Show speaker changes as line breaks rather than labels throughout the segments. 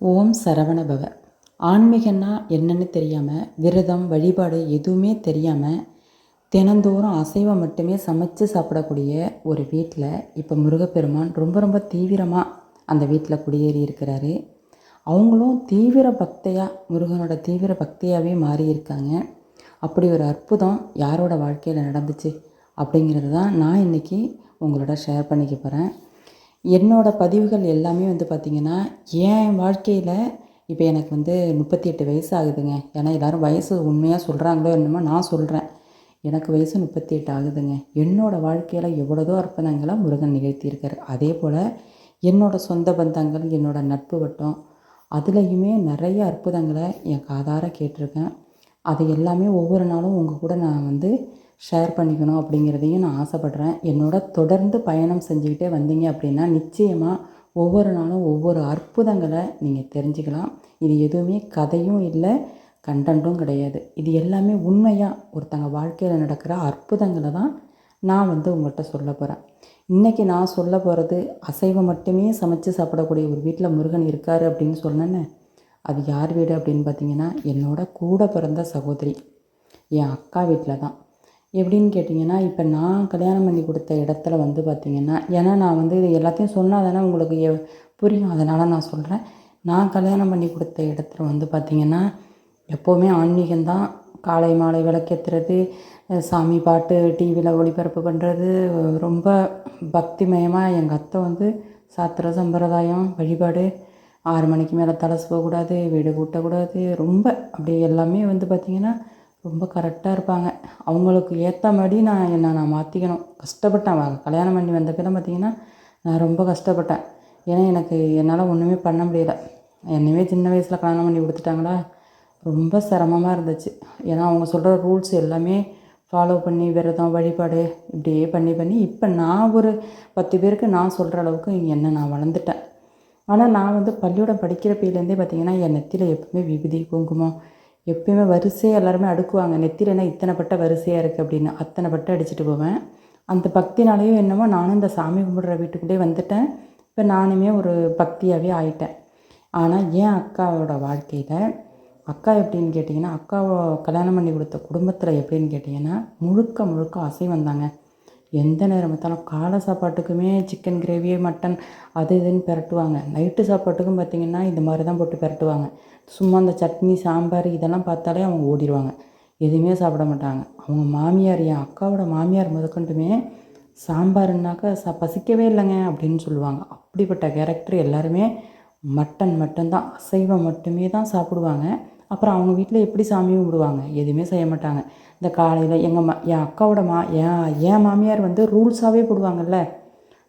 ஓம் சரவணபவ ஆன்மீகன்னா என்னன்னு தெரியாமல் விரதம் வழிபாடு எதுவுமே தெரியாமல் தினந்தோறும் அசைவம் மட்டுமே சமைச்சு சாப்பிடக்கூடிய ஒரு வீட்டில் இப்போ முருகப்பெருமான் ரொம்ப ரொம்ப தீவிரமாக அந்த வீட்டில் குடியேறி இருக்கிறாரு. அவங்களும் தீவிர பக்தையாக முருகனோட தீவிர பக்தியாகவே மாறியிருக்காங்க அப்படி ஒரு அற்புதம் யாரோட வாழ்க்கையில் நடந்துச்சு அப்படிங்கிறது தான் நான் இன்றைக்கி உங்களோட ஷேர் பண்ணிக்க போகிறேன் என்னோடய பதிவுகள் எல்லாமே வந்து பார்த்திங்கன்னா என் வாழ்க்கையில் இப்போ எனக்கு வந்து முப்பத்தி எட்டு வயசு ஆகுதுங்க. ஏன்னா எல்லோரும் வயசு உண்மையாக சொல்கிறாங்களோ என்னமோ நான் சொல்கிறேன் எனக்கு வயசு முப்பத்தி எட்டு ஆகுதுங்க. என்னோடய வாழ்க்கையில் எவ்வளோதோ அற்புதங்களை முருகன் நிகழ்த்தியிருக்காரு. அதே போல் என்னோடய சொந்த பந்தங்கள் என்னோடய நட்பு வட்டம் அதுலேயுமே நிறைய அற்புதங்களை என் காதார கேட்டிருக்கேன். அது எல்லாமே ஒவ்வொரு நாளும் உங்கள் கூட நான் வந்து ஷேர் பண்ணிக்கணும் அப்படிங்கிறதையும் நான் ஆசைப்பட்றேன். என்னோட தொடர்ந்து பயணம் செஞ்சுக்கிட்டே வந்தீங்க அப்படின்னா நிச்சயமாக ஒவ்வொரு நாளும் ஒவ்வொரு அற்புதங்களை நீங்கள் தெரிஞ்சுக்கலாம். இது எதுவுமே கதையும் இல்லை கண்டென்ட்டும் கிடையாது. இது எல்லாமே உண்மையாக ஒருத்தங்க வாழ்க்கையில் நடக்கிற அற்புதங்களை தான் நான் வந்து உங்கள்கிட்ட சொல்ல போகிறேன் இன்றைக்கி நான் சொல்ல போகிறது அசைவம் மட்டுமே சமைச்சு சாப்பிடக்கூடிய ஒரு வீட்டில் முருகன் இருக்கார் அப்படின்னு சொன்னேன்னு. அது யார் வீடு அப்படின்னு பார்த்தீங்கன்னா என்னோட கூட பிறந்த சகோதரி. என் அக்கா வீட்டில் தான். எப்படின்னு கேட்டிங்கன்னா இப்போ நான் கல்யாணம் பண்ணி கொடுத்த இடத்துல வந்து பார்த்திங்கன்னா ஏன்னா நான் வந்து இது எல்லாத்தையும் சொன்னால் தானே உங்களுக்கு எ புரியும். அதனால் நான் சொல்கிறேன் நான் கல்யாணம் பண்ணி கொடுத்த இடத்துல வந்து பார்த்திங்கன்னா எப்போவுமே ஆன்மீகம்தான் காலை மாலை விளக்கேற்றுறது சாமி பாட்டு டிவியில் ஒளிபரப்பு பண்ணுறது ரொம்ப பக்திமயமாக எங்கள் அத்தை வந்து சாத்திர சம்பிரதாயம் வழிபாடு. ஆறு மணிக்கு மேலே தலை போகக்கூடாது வீடு கூட்டக்கூடாது ரொம்ப அப்படி எல்லாமே வந்து பார்த்திங்கன்னா ரொம்ப கரெக்டாக இருப்பாங்க. அவங்களுக்கு ஏற்ற மாதிரி நான் என்னை நான் மாற்றிக்கணும் கஷ்டப்பட்டேன். அவங்க கல்யாணம் பண்ணி வந்த பிறகு பார்த்திங்கன்னா நான் ரொம்ப கஷ்டப்பட்டேன். ஏன்னா எனக்கு என்னால் ஒன்றுமே பண்ண முடியலை. என்னையுமே சின்ன வயசில் கல்யாணம் பண்ணி கொடுத்துட்டாங்களா? ரொம்ப சிரமமாக இருந்துச்சு. ஏன்னா அவங்க சொல்கிற ரூல்ஸ் எல்லாமே ஃபாலோ பண்ணி விரதம் வழிபாடு இப்படியே பண்ணி பண்ணி இப்போ நான் ஒரு பத்து பேருக்கு நான் சொல்கிற அளவுக்கு என்னை நான் வளர்ந்துட்டேன். ஆனால் நான் வந்து பள்ளியோட படிக்கிற பையிலேருந்தே பார்த்திங்கன்னா என் நெத்தியில் எப்பவுமே விபதி குங்குமம் எப்பயுமே வரிசையாக எல்லாருமே அடுக்குவாங்க. நெத்திலனா இத்தனை பட்டை வரிசையாக இருக்குது அப்படின்னு. அத்தனை பட்டை அடிச்சுட்டு போவேன். அந்த பக்தினாலேயும் என்னமோ நானும் இந்த சாமி கும்பிட்ற வீட்டுக்குள்ளே வந்துட்டேன். இப்போ நானுமே ஒரு பக்தியாகவே ஆயிட்டேன். ஆனால் ஏன் அக்காவோட வாழ்க்கையில் அக்கா எப்படின்னு கேட்டிங்கன்னா அக்காவை கல்யாணம் பண்ணி கொடுத்த குடும்பத்தில் எப்படின்னு கேட்டிங்கன்னா முழுக்க முழுக்க அசை வந்தாங்க எந்த நேரம் பார்த்தாலும் காலை சாப்பாட்டுக்குமே சிக்கன் கிரேவி மட்டன் அது இதுன்னு பெரட்டுவாங்க. நைட்டு சாப்பாட்டுக்கும் பார்த்திங்கன்னா இந்த மாதிரி தான் போட்டு பெரட்டுவாங்க. சும்மா அந்த சட்னி சாம்பார் இதெல்லாம் பார்த்தாலே அவங்க ஓடிடுவாங்க. எதுவுமே சாப்பிட மாட்டாங்க. அவங்க மாமியார் என் அக்காவோட மாமியார் முதற்கொண்டுமே சாம்பாருன்னாக்கா ச பசிக்கவே இல்லைங்க அப்படின்னு சொல்லுவாங்க. அப்படிப்பட்ட கேரக்டர் எல்லாருமே மட்டன் மட்டும்தான். அசைவம் மட்டுமே தான் சாப்பிடுவாங்க. அப்புறம் அவங்க வீட்டில் எப்படி சாமி கும்பிடுவாங்க? எதுவுமே செய்ய மாட்டாங்க. இந்த காலையில் எங்கள் மா என் அக்காவோட மா என் என் மாமியார் வந்து ரூல்ஸாகவே போடுவாங்கல்ல?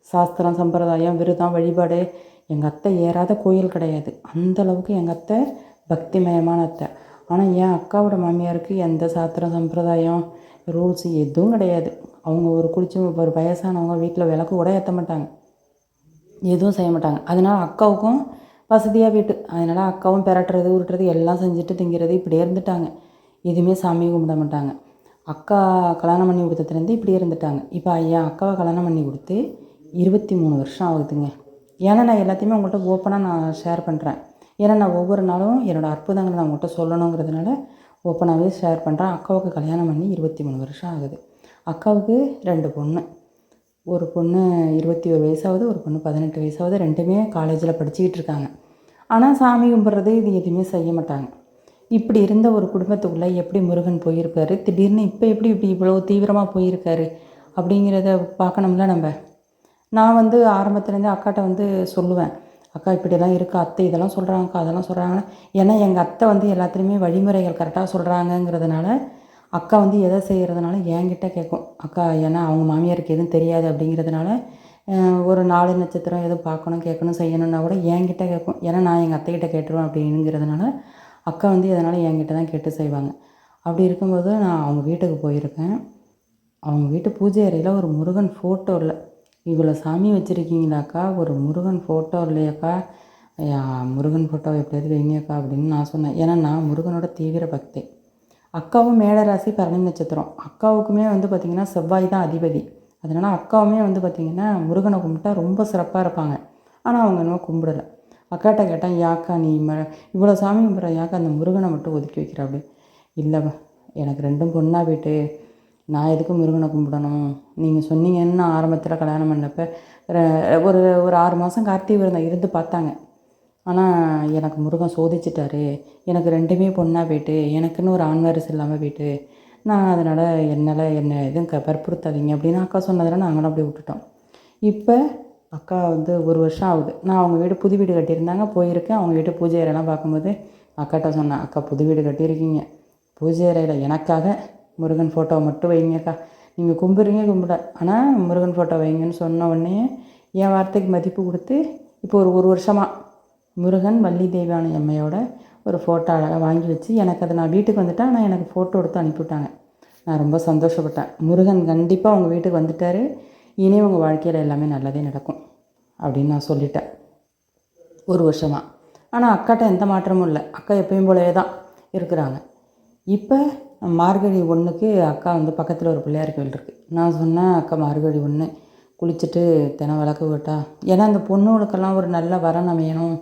சாஸ்திரம் சம்பிரதாயம் விரதம் வழிபாடு. எங்கள் அத்தை ஏறாத கோயில் கிடையாது. அந்தளவுக்கு எங்கள் அத்தை பக்திமயமான அத்தை. ஆனால் என் அக்காவோட மாமியாருக்கு எந்த சாஸ்திரம் சம்பிரதாயம் ரூல்ஸ் எதுவும் கிடையாது. அவங்க ஒரு குளிச்சு ஒரு வயசானவங்க வீட்டில் விளக்கு கூட ஏற்ற மாட்டாங்க. எதுவும் செய்ய மாட்டாங்க. அதனால் அக்காவுக்கும் வசதியாக வீட்டு. அதனால் அக்காவும் பெரட்டுறது உருட்டுறது எல்லாம் செஞ்சுட்டு திங்கிறது இப்படியே இருந்துட்டாங்க. எதுவுமே சாமி கும்பிட மாட்டாங்க. அக்கா கல்யாணம் பண்ணி கொடுத்ததுலேருந்து இப்படியே இருந்துட்டாங்க. இப்போ ஐயா அக்காவை கல்யாணம் பண்ணி கொடுத்து இருபத்தி மூணு வருஷம் ஆகுதுங்க. ஏன்னா நான் எல்லாத்தையுமே உங்கள்கிட்ட ஓப்பனாக நான் ஷேர் பண்ணுறேன் ஏன்னா நான் ஒவ்வொரு நாளும் என்னோடய அற்புதங்களை நான் உங்கள்கிட்ட சொல்லணுங்கிறதுனால ஓப்பனாகவே ஷேர் பண்ணுறேன் அக்காவுக்கு கல்யாணம் பண்ணி இருபத்தி மூணு வருஷம் ஆகுது. அக்காவுக்கு ரெண்டு பொண்ணு. ஒரு பொண்ணு இருபத்தி ஒரு வயசாகுது ஒரு பொண்ணு பதினெட்டு வயசாகுது ரெண்டுமே காலேஜில் படிச்சுக்கிட்டு இருக்காங்க. ஆனால் சாமி கும்பிட்றது இது எதுவுமே செய்ய மாட்டாங்க. இப்படி இருந்த ஒரு குடும்பத்துக்குள்ளே எப்படி முருகன் போயிருக்காரு? திடீர்னு இப்போ எப்படி இப்படி இவ்வளோ தீவிரமாக போயிருக்காரு? அப்படிங்கிறத பார்க்கணும்ல நம்ம. நான் வந்து ஆரம்பத்துலேருந்து அக்காட்ட வந்து சொல்லுவேன். அக்கா இப்படியெல்லாம் இருக்கா. அத்தை இதெல்லாம் சொல்கிறாங்கக்கா அதெல்லாம் சொல்கிறாங்க ஏன்னா எங்கள் அத்தை வந்து எல்லாத்துலேயுமே வழிமுறைகள் கரெக்டாக சொல்கிறாங்கங்கிறதுனால அக்கா வந்து எதை செய்கிறதுனால என்கிட்ட கேட்கும். அக்கா ஏன்னா அவங்க மாமியாருக்கு எதுவும் தெரியாது அப்படிங்கிறதுனால ஒரு நாலு நட்சத்திரம் எதுவும் பார்க்கணும் கேட்கணும் செய்யணுன்னா கூட என்கிட்ட கேட்கும். ஏன்னா நான் எங்கள் அத்தைக்கிட்ட கேட்டுருவேன் அப்படிங்கிறதுனால அக்கா வந்து எதனால் என்கிட்ட தான் கேட்டு செய்வாங்க. அப்படி இருக்கும்போது நான் அவங்க வீட்டுக்கு போயிருக்கேன். அவங்க வீட்டு பூஜை அறையில் ஒரு முருகன் ஃபோட்டோ இல்லை இவ்வளோ சாமி வச்சுருக்கீங்களாக்கா ஒரு முருகன் ஃபோட்டோ இல்லையாக்கா முருகன் ஃபோட்டோ எப்படியாவது வைங்கக்கா அப்படின்னு நான் சொன்னேன். ஏன்னா நான் முருகனோட தீவிர பக்தி. அக்காவும் மேலராசி பரணி நட்சத்திரம். அக்காவுக்குமே வந்து பார்த்திங்கன்னா செவ்வாய் தான் அதிபதி. அதனால் அக்காவுமே வந்து பார்த்திங்கன்னா முருகனை கும்பிட்டா ரொம்ப சிறப்பாக இருப்பாங்க. ஆனால் அவங்க இன்னும் கும்பிடலை. அக்காட்ட கேட்டால் யாக்கா நீ ம இவ்வளோ சாமி கும்பிட்ற யாக்கா அந்த முருகனை மட்டும் ஒதுக்கி வைக்கிறாப்படி இல்லை எனக்கு ரெண்டும் பொண்ணாக போயிட்டு நான் எதுக்கு முருகனை கும்பிடணும்? நீங்கள் சொன்னீங்கன்னு நான் ஆரம்பத்தில் கல்யாணம் பண்ணப்போ ஒரு ஒரு ஆறு மாதம் கார்த்திகை விரதம் இருந்து பார்த்தாங்க. ஆனால் எனக்கு முருகன் சோதிச்சிட்டாரு. எனக்கு ரெண்டுமே பொண்ணாக போயிட்டு எனக்குன்னு ஒரு ஆண் வாரிசு இல்லாமல் போயிட்டு நான் அதனால் என்னால் என்ன எதுவும் க வற்புறுத்தாதீங்க அப்படின்னு அக்கா சொன்னதில் நாங்களும் அப்படியே விட்டுட்டோம். இப்போ அக்கா வந்து ஒரு வருஷம் ஆகுது. நான் அவங்க வீடு புது வீடு கட்டியிருந்தாங்க போயிருக்கேன். அவங்க வீட்டு பூஜை அறையெல்லாம் பார்க்கும்போது அக்காட்ட சொன்னேன் அக்கா புது வீடு கட்டியிருக்கீங்க. பூஜை அறையில் எனக்காக முருகன் ஃபோட்டோ மட்டும் வைங்கக்கா நீங்கள் கும்பிட்றீங்க கும்பிட ஆனால் முருகன் ஃபோட்டோ வைங்கன்னு சொன்ன உடனே என் வார்த்தைக்கு மதிப்பு கொடுத்து இப்போ ஒரு ஒரு வருஷமாக முருகன் வள்ளி தெய்வானை அம்மையோட ஒரு ஃபோட்டோ அழகாக வாங்கி வச்சு எனக்கு அதை நான் வீட்டுக்கு வந்துட்டேன். ஆனால் எனக்கு ஃபோட்டோ எடுத்து அனுப்பிவிட்டாங்க. நான் ரொம்ப சந்தோஷப்பட்டேன். முருகன் கண்டிப்பாக அவங்க வீட்டுக்கு வந்துட்டார். இனி உங்கள் வாழ்க்கையில் எல்லாமே நல்லதே நடக்கும் அப்படின்னு நான் சொல்லிட்டேன். ஒரு வருஷமாக ஆனால் அக்காட்ட எந்த மாற்றமும் இல்லை. அக்கா எப்பயும் போலவே தான் இருக்கிறாங்க. இப்போ மார்கழி ஒன்றுக்கு அக்கா வந்து பக்கத்தில் ஒரு பிள்ளையார் கோயில் இருக்குது நான் சொன்னேன் அக்கா மார்கழி ஒன்று குளிச்சுட்டு தினம் விளக்கு விட்டா ஏன்னா அந்த பொண்ணுகளுக்கெல்லாம் ஒரு நல்ல வரம் அமையணும்.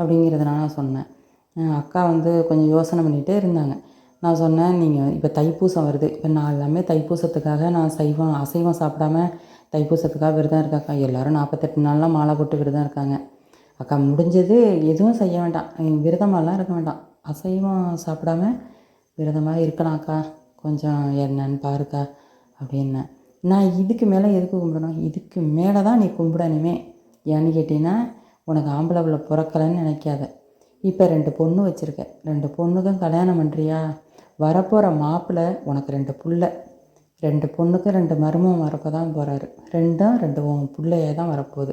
அப்படிங்கிறதுனால நான் சொன்னேன். அக்கா வந்து கொஞ்சம் யோசனை பண்ணிகிட்டே இருந்தாங்க. நான் சொன்னேன் நீங்கள் இப்போ தைப்பூசம் வருது. இப்போ நான் எல்லாமே தைப்பூசத்துக்காக நான் சைவம் அசைவம் சாப்பிடாம தைப்பூசத்துக்காக விரதம் இருக்காக்கா? எல்லோரும் நாற்பத்தெட்டு நாளெலாம் மாலை போட்டு விரதம் இருக்காங்க. அக்கா முடிஞ்சது எதுவும் செய்ய வேண்டாம். விரதமாலாம் இருக்க வேண்டாம். அசைவம் சாப்பிடாம விரதமாக இருக்கலாம் அக்கா கொஞ்சம் என்னன்னு பாருக்கா அப்படின்னேன். நான் இதுக்கு மேலே எதுக்கு கும்பிடணும்? இதுக்கு மேலே தான் நீ கும்பிடணுமே. ஏன்னு கேட்டீங்கன்னா உனக்கு ஆம்பளை பிள்ளை பிறக்கலைன்னு நினைக்காத. இப்போ ரெண்டு பொண்ணு வச்சுருக்க. ரெண்டு பொண்ணுக்கும் கல்யாணம் பண்ணுறியா வரப்போகிற மாப்பிள்ளை உனக்கு ரெண்டு புள்ள. ரெண்டு பொண்ணுக்கும் ரெண்டு மருமம் வரப்போ தான் போகிறாரு ரெண்டும் ரெண்டு உன் பிள்ளையே தான் வரப்போகுது.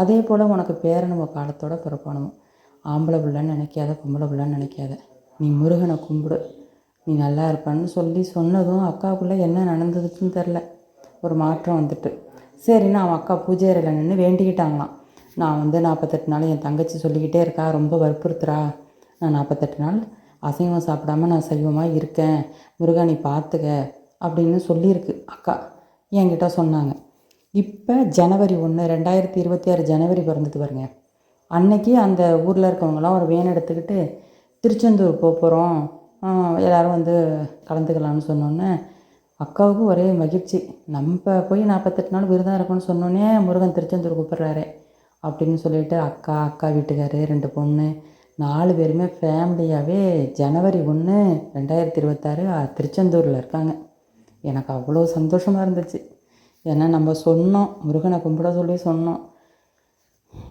அதே போல் உனக்கு பேரனுவ காலத்தோட பிறப்பணும் ஆம்பளை பிள்ளைன்னு நினைக்காத பொம்பளை பிள்ளைன்னு நினைக்காத. நீ முருகனை கும்பிடு. நீ நல்லா இருப்பான்னு சொல்லி சொன்னதும் அக்காவுக்குள்ளே என்ன நடந்ததுன்னு தெரில ஒரு மாற்றம் வந்துட்டு. சரின்னு அவன் அக்கா பூஜை அறையில் நின்று வேண்டிக்கிட்டாங்களாம். நான் வந்து நாற்பத்தெட்டு நாள் என் தங்கச்சி சொல்லிக்கிட்டே இருக்கா ரொம்ப வற்புறுத்துறா. நான் நாற்பத்தெட்டு நாள் அசைவம் சாப்பிடாம நான் சைவமாக இருக்கேன். முருகா நீ பார்த்துக்க அப்படின்னு சொல்லியிருக்கு அக்கா. என்கிட்ட சொன்னாங்க. இப்போ ஜனவரி ஒன்று ரெண்டாயிரத்தி இருபத்தி ஆறு ஜனவரி பிறந்தது பாருங்க. அன்னைக்கு அந்த ஊரில் இருக்கவங்களாம் ஒரு வேன் எடுத்துக்கிட்டு திருச்செந்தூர் போக போகிறோம் எல்லோரும் வந்து கலந்துக்கலாம்னு சொன்னோன்னே அக்காவுக்கு ஒரே மகிழ்ச்சி. நம்ம போய் நாற்பத்தெட்டு நாள் விருதம் இருக்கணும்னு சொன்னோன்னே முருகன் திருச்செந்தூர் கூப்பிட்றாரு. அப்படின்னு சொல்லிட்டு அக்கா அக்கா வீட்டுக்காரு ரெண்டு பொண்ணு நாலு பேருமே ஃபேமிலியாகவே ஜனவரி ஒன்று ரெண்டாயிரத்தி இருபத்தாறு திருச்செந்தூரில் இருக்காங்க. எனக்கு அவ்வளோ சந்தோஷமாக இருந்துச்சு. ஏன்னா நம்ம சொன்னோம். முருகனை கும்பிட சொல்லி சொன்னோம்.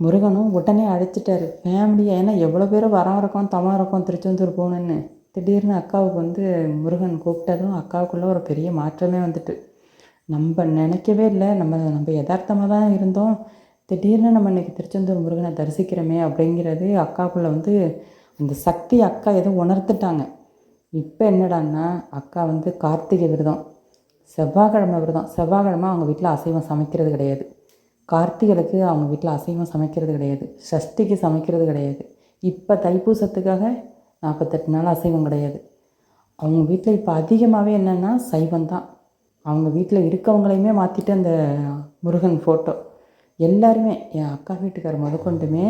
முருகனும் உடனே அழைச்சிட்டாரு. ஃபேமிலியாக ஏன்னா எவ்வளோ பேர் வரம் இருக்கோம் தவம் இருக்கோம் திருச்செந்தூர் போகணுன்னு. திடீர்னு அக்காவுக்கு வந்து முருகன் கூப்பிட்டதும் அக்காவுக்குள்ளே ஒரு பெரிய மாற்றமே வந்துட்டு. நம்ம நினைக்கவே இல்லை. நம்ம நம்ம யதார்த்தமாக தான் இருந்தோம். திடீர்னு நம்ம இன்னைக்கு திருச்செந்தூர் முருகனை தரிசிக்கிறோமே அப்படிங்கிறது அக்காக்குள்ளே வந்து அந்த சக்தி அக்கா எதுவும் உணர்த்துட்டாங்க. இப்போ என்னடான்னா அக்கா வந்து கார்த்திகை விரதம் செவ்வாய்க்கிழமை விரதம். செவ்வாய்க்கிழமை அவங்க வீட்டில் அசைவம் சமைக்கிறது கிடையாது. கார்த்திகளுக்கு அவங்க வீட்டில் அசைவம் சமைக்கிறது கிடையாது. சஷ்டிக்கு சமைக்கிறது கிடையாது. இப்போ தைப்பூசத்துக்காக நாற்பத்தெட்டு நாள் அசைவம் கிடையாது. அவங்க வீட்டில் இப்போ அதிகமாகவே என்னென்னா சைவம் தான் அவங்க வீட்டில் இருக்கவங்களையுமே மாற்றிட்டு அந்த முருகன் ஃபோட்டோ எல்லாருமே என் அக்கா வீட்டுக்காரர் முதற்கொண்டுமே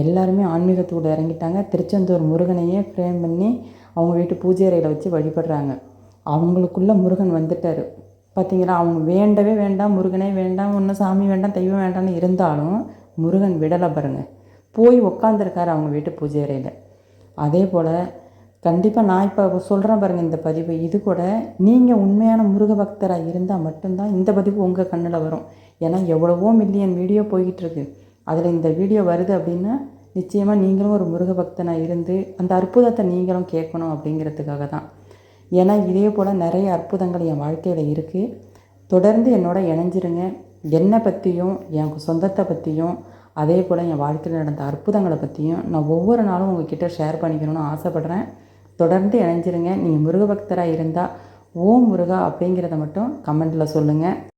எல்லாருமே ஆன்மீகத்தோட இறங்கிட்டாங்க. திருச்செந்தூர் முருகனையே ஃப்ரேம் பண்ணி அவங்க வீட்டு பூஜை அறையில் வச்சு வழிபடுறாங்க. அவங்களுக்குள்ள முருகன் வந்துட்டார். பார்த்தீங்களா அவங்க வேண்டவே வேண்டாம் முருகனே வேண்டாம் ஒன்றும் சாமி வேண்டாம் தெய்வம் வேண்டாம்னு இருந்தாலும் முருகன் விடலை பாருங்கள் போய் உக்காந்துருக்காரு அவங்க வீட்டு பூஜை அறையில். அதே போல் கண்டிப்பாக நான் இப்போ சொல்கிறேன் பாருங்கள் இந்த பதிவு. இது கூட நீங்கள் உண்மையான முருக பக்தராக இருந்தால் மட்டும்தான் இந்த பதிவு உங்கள் கண்ணில் வரும். ஏன்னா எவ்வளவோ மில்லியன் வீடியோ போய்கிட்டு இருக்கு அதில் இந்த வீடியோ வருது அப்படின்னா நிச்சயமாக நீங்களும் ஒரு முருக பக்தனாக இருந்து அந்த அற்புதத்தை நீங்களும் கேட்கணும் அப்படிங்கிறதுக்காக தான் ஏன்னா இதே போல் நிறைய அற்புதங்கள் என் வாழ்க்கையில் இருக்குது தொடர்ந்து என்னோட இணைஞ்சிருங்க. என்னை பற்றியும் என் சொந்தத்தை பற்றியும் அதே போல் என் வாழ்க்கையில் நடந்த அற்புதங்களை பற்றியும் நான் ஒவ்வொரு நாளும் உங்ககிட்ட ஷேர் பண்ணிக்கணும்னு ஆசைப்பட்றேன். தொடர்ந்து இணைஞ்சிருங்க. நீங்கள் முருக பக்தராக இருந்தால் ஓம் முருகா அப்படிங்கிறத மட்டும் கமெண்ட்டில் சொல்லுங்கள்